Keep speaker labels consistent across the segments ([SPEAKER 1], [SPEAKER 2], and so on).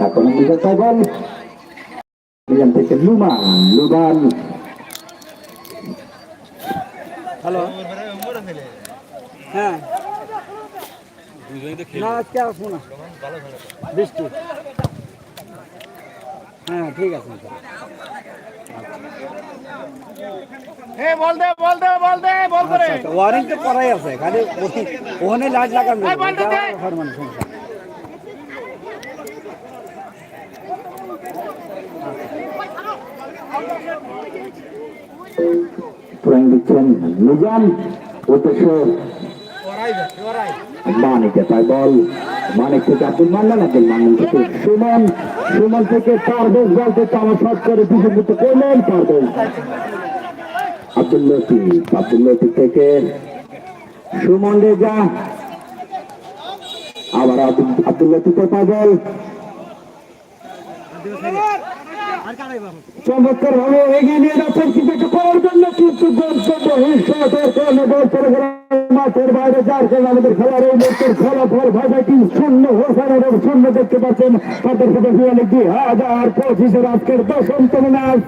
[SPEAKER 1] এখন দিকে বল এখান থেকে লুমান লুমান
[SPEAKER 2] হ্যালো। হ্যাঁ। না আজকে আসব না বৃষ্টি। হ্যাঁ ঠিক আছে। আচ্ছা আচ্ছা ওয়ারিং তো করাই আছে খালি ওখানে- লাইট লাগানো
[SPEAKER 1] পুরান দিচ্ছেন নিজাম উদ্দেশ্য মানিকে তাই বল মানিক থেকে আব্দুল মান্নান আব্দুল মান্নান থেকে সুমন সুমন থেকে পারভেজ বলতে চাওয়া শট করে বিশুদ্ধ করলেন পারভেজ আব্দুল লতিফ আব্দুল লতিফ থেকে সুমন রেজা আবার আব্দুল লতিফের পাগল চমৎকার ভাবে এগিয়ে নিয়ে যাচ্ছেন কিন্তু এটা করার জন্য কিন্তু মাঠের বাইরে যার কারণে আমাদের খেলার এই মুহূর্তের ফলাফল ভাষাটি শূন্য হোসানের শূন্য দেখতে পাচ্ছেন তাদের সাথে ফিয়ালে দুই হাজার পঁচিশের আজকের দশমতম ম্যাচ।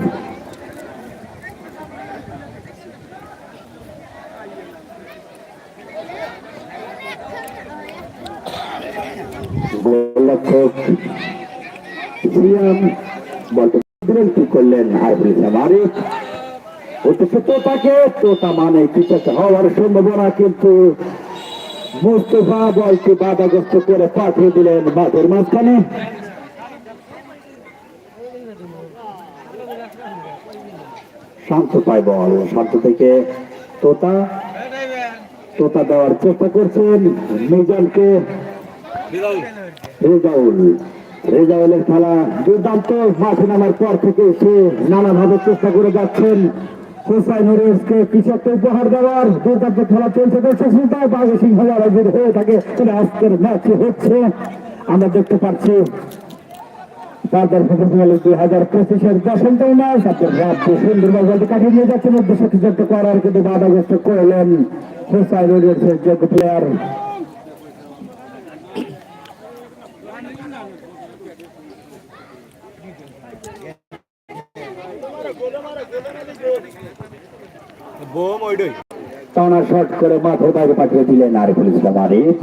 [SPEAKER 1] গোলরক্ষক বলতে বিরক্তি করলেন আইবুল ইসলাম আরিফ অথচ তোতাকে তোতা মানে পিছাতে হওয়ার সম্ভাবনা কিন্তু মুস্তফা বলকে বাধাগ্রস্ত করে পাঠিয়ে দিলেন মাঠের মাঝখানে। শান্ত পায় বল শান্ত থেকে তোতা। তোতা দেওয়ার চেষ্টা করছেন মিজানকে। রেজাউল রেজাউলের খেলা দুর্দান্ত। মাঠে নামার পর থেকে সে নানাভাবে চেষ্টা করে যাচ্ছেন। উপহার দেওয়ার দুর্দান্ত খেলা চলছে দর্শক শ্রোতা বাঘে সিংহ হয়ে থাকে। আজকের ম্যাচ হচ্ছে, আমরা দেখতে পাচ্ছি। কাটিয়ে নিয়ে যাচ্ছেন। উদ্দেশ্য করার কিন্তু বাধাগ্রস্ত করলেন হোসাইন যোগ্য প্লেয়ার
[SPEAKER 2] বোম ওইটাই
[SPEAKER 1] টানা শট করে মাঠের বাইরে পাঠিয়ে দিলেন আরিফুল ইসলাম আরিফ